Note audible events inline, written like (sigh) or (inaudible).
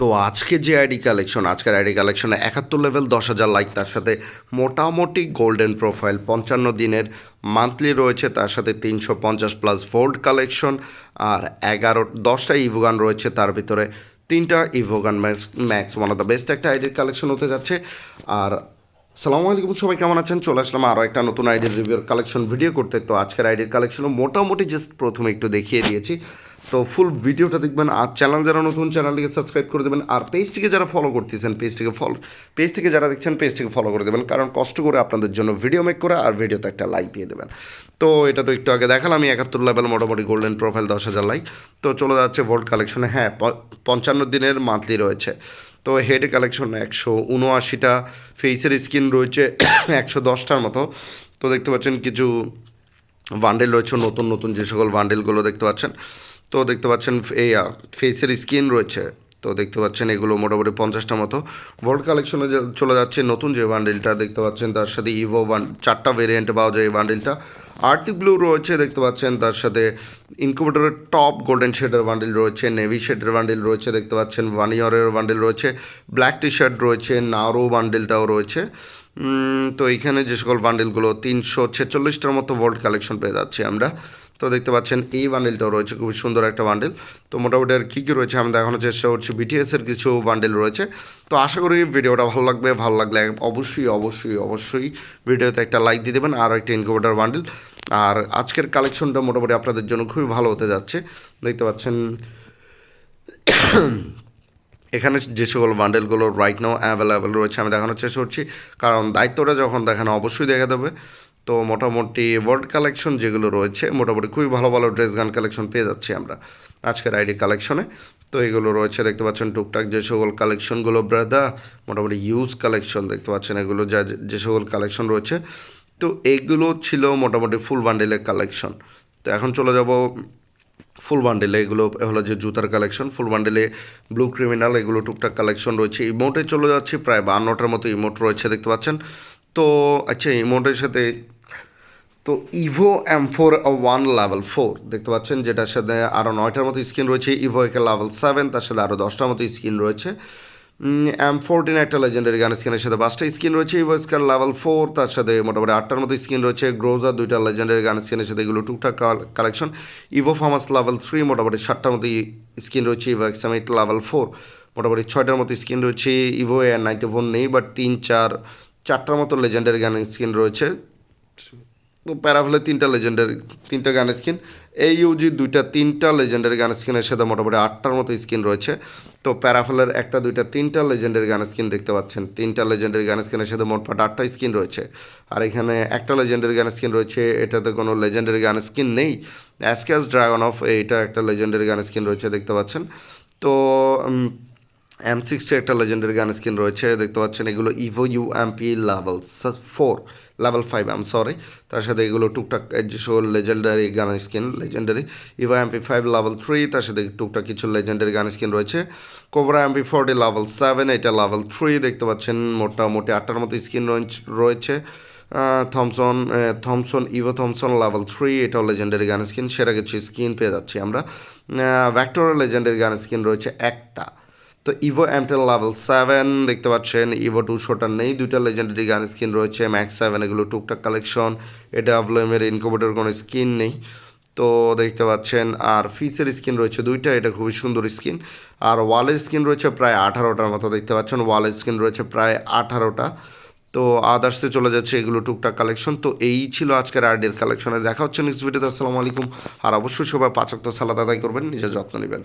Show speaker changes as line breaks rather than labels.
তো আজকে যে আইডি কালেকশন, আজকের আইডি কালেকশনে একাত্তর লেভেল দশ হাজার লাইক তার সাথে মোটামুটি গোল্ডেন প্রোফাইল পঞ্চান্ন দিনের মান্থলি রয়েছে, তার সাথে তিনশো পঞ্চাশ প্লাস ভোল্ড কালেকশন আর এগারো, দশটা ইভোগান রয়েছে, তার ভিতরে তিনটা evo gun max max one of the best একটা আইডির কালেকশন হতে যাচ্ছে। আর সালামু আলাইকুম, সবাই কেমন আছেন? চলে আসলাম আরও একটা নতুন আইডির রিভিউর কালেকশন ভিডিও করতে। তো আজকের আইডির কালেকশনও মোটামুটি জাস্ট প্রথমে একটু দেখিয়ে দিয়েছি। তো ফুল ভিডিওটা দেখবেন আর চ্যানেল যারা নতুন চ্যানেলটিকে সাবস্ক্রাইব করে দেবেন। আর পেজটিকে যারা ফলো করতেছেন পেজটিকে ফলো পেজ থেকে যারা দেখছেন পেজটিকে ফলো করে দেবেন। কারণ কষ্ট করে আপনাদের জন্য ভিডিও মেক করে আর ভিডিওতে একটা লাইক দিয়ে দেবেন। তো এটা তো একটু আগে দেখালাম আমি একাত্তর লেভেল মোটামুটি গোল্ডেন প্রোফাইল দশ হাজার লাইক তো চলে যাচ্ছে ভোল্ট কালেকশনে হ্যাঁ পঞ্চান্ন দিনের মান্থলি রয়েছে। তো হেড কালেকশন একশো উনআশিটা ফেসের স্কিন রয়েছে (coughs) একশো দশটার মতো। তো দেখতে পাচ্ছেন কিছু বান্ডেল রয়েছে, নতুন নতুন যে সকল বান্ডেলগুলো দেখতে পাচ্ছেন। তো দেখতে পাচ্ছেন এই ফেসের স্কিন রয়েছে। তো দেখতে পাচ্ছেন এগুলো মোটামুটি পঞ্চাশটা মতো। ভোল্ট কালেকশনে চলে যাচ্ছে নতুন যে বান্ডেলটা দেখতে পাচ্ছেন তার সাথে ইভো বান চারটা ভেরিয়েন্ট পাওয়া যায় এই বান্ডেলটা আর্থিক ব্লু রয়েছে, দেখতে পাচ্ছেন তার সাথে ইনকুবেটরের টপ গোল্ডেন শেডের বান্ডেল রয়েছে নেভি শেডের বান্ডেল রয়েছে, দেখতে পাচ্ছেন ভানিয়রের বান্ডেল রয়েছে ব্ল্যাক টি শার্ট রয়েছে নারো বান্ডেলটাও রয়েছে। তো এইখানে যে সকল বান্ডেলগুলো তিনশো ছেচল্লিশটার মতো ভোল্ট কালেকশন পেয়ে যাচ্ছি আমরা। তো দেখতে পাচ্ছেন, এই বান্ডেলটাও রয়েছে, খুবই সুন্দর একটা বান্ডেল তো মোটামুটি আর কী কী রয়েছে, আমি দেখানোর চেষ্টা করছি বিটিএসের কিছু বান্ডেল রয়েছে। তো আশা করি ভিডিওটা ভালো লাগবে, ভালো লাগলে অবশ্যই অবশ্যই অবশ্যই ভিডিওতে একটা লাইক দিয়ে দেবেন আর একটা ইনকুবেটার বান্ডেল আর আজকের কালেকশনটা মোটামুটি আপনাদের জন্য খুবই ভালো হতে যাচ্ছে। দেখতে পাচ্ছেন, এখানে যে সকল বান্ডেলগুলো রাইট নাও অ্যাভেলেবেল রয়েছে, আমি দেখানোর চেষ্টা করছি। কারণ দায়িত্বটা যখন দেখানো, অবশ্যই দেখা দেবে। তো মোটামুটি ওয়ার্ল্ড কালেকশন যেগুলো রয়েছে, মোটামুটি খুবই ভালো ভালো ড্রেস গান কালেকশন পেয়ে যাচ্ছি আমরা আজকের আইডি কালেকশনে তো এগুলো রয়েছে, দেখতে পাচ্ছেন টুকটাক যে সকল কালেকশনগুলো ব্রাদা মোটামুটি ইউজ কালেকশন দেখতে পাচ্ছেন এগুলো, যা যে সকল কালেকশন রয়েছে। তো এইগুলো ছিল মোটামুটি ফুল বান্ডেলের কালেকশন তো এখন চলে যাব ফুল বান্ডেলে এগুলো হলো যে জুতার কালেকশন ফুল বান্ডেলে ব্লু ক্রিমিনাল এগুলো টুকটাক কালেকশন রয়েছে। ইমোটে চলে যাচ্ছে, প্রায় বান্নটার মতো ইমোট রয়েছে, দেখতে পাচ্ছেন। তো আচ্ছা ইমোটের সাথে তো Evo M four one level four দেখতে পাচ্ছেন যেটার সাথে আরও নয়টার মতো স্ক্রিন রয়েছে। ইভো একে লেভেল সেভেন তার সাথে আরও দশটার মতো স্ক্রিন রয়েছে। এম ফোরটিন একটা লেজেন্ডারি গান স্ক্রিনের সাথে পাঁচটা স্ক্রিন রয়েছে। ইভো স্কার লেভেল ফোর তার সাথে মোটামুটি আটটার মতো স্ক্রিন রয়েছে। গ্রোজার দুইটা লেজেন্ডারি গান স্ক্রিনের সাথে এগুলো টুকটাক collection Evo FAMAS level three মোটামুটি সাতটার মতো স্ক্রিন রয়েছে। ইভো এক্সামিট লেভেল ফোর মোটামুটি ছয়টার মতো স্ক্রিন রয়েছে। ইভো এ নাইনটি ফোর নেই বাট তিন, চার, চারটার মতো লেজেন্ডারি গান স্ক্রিন রয়েছে। তো প্যারাফেলের তিনটা লেজেন্ডারি, তিনটা গান স্কিন। এই ইউজি দুইটা, তিনটা লেজেন্ডারি গান স্কিনের সাথে মোটামুটি আটটার মতো স্কিন রয়েছে। তো প্যারাফেলের একটা, দুইটা, তিনটা লেজেন্ডারি গান স্কিন দেখতে পাচ্ছেন। তিনটা লেজেন্ডারি গান স্কিনের সাথে মোটপাট আটটা স্কিন রয়েছে। আর এখানে একটা লেজেন্ডারি গান স্কিন রয়েছে, এটাতে কোনো লেজেন্ডারি গান স্কিন নেই। অ্যাসক্যাস ড্রাগন অফ এইটা একটা লেজেন্ডারি গান স্কিন রয়েছে, দেখতে পাচ্ছেন। তো এম সিক্সটি একটা লেজেন্ডারি গান স্কিন রয়েছে, দেখতে পাচ্ছেন এগুলো Evo U MP level four level five um sorry তার সাথে এগুলো টুকটাক যে সকল legendary gun skin legendary Evo MP five level three তার সাথে টুকটাক কিছু লেজেন্ডারি গান স্কিন রয়েছে। Cobra MP forty level seven এটা লেভেল থ্রি দেখতে পাচ্ছেন মোটামুটি আটটার মতো স্কিন রয়েছে। Thompson Thompson Evo Thompson level three এটাও লেজেন্ডারি গান স্কিন সেটা কিছু স্কিন পেয়ে যাচ্ছি আমরা। ভ্যাক্টরের লেজেন্ডারি গান স্কিন রয়েছে একটা। তো ইভো এমটেল লেভেল সেভেন দেখতে পাচ্ছেন ইভো টুশোটা নেই, দুইটা লেজেন্ডারি গান স্কিন রয়েছে ম্যাক্স সেভেন এগুলো টুকটাক কালেকশন এটা আভলোমের ইনকোভেটার কোনো স্কিন নেই। তো দেখতে পাচ্ছেন, আর ফিসের স্কিন রয়েছে দুইটা, এটা খুবই সুন্দর স্কিন আর ওয়ালের স্কিন রয়েছে প্রায় আঠারোটার মতো, দেখতে পাচ্ছেন ওয়ালের স্কিন রয়েছে প্রায় আঠারোটা। তো আদার্সে চলে যাচ্ছে এগুলো টুকটাক কালেকশন তো এই ছিল আজকের আরডির কালেকশনে দেখা হচ্ছে নেক্সট ভিডিওতে আসসালামু আলাইকুম। আর অবশ্যই সবাই পাঁচক্ত সালাদ আদায় করবেন, নিজের যত্ন নেবেন।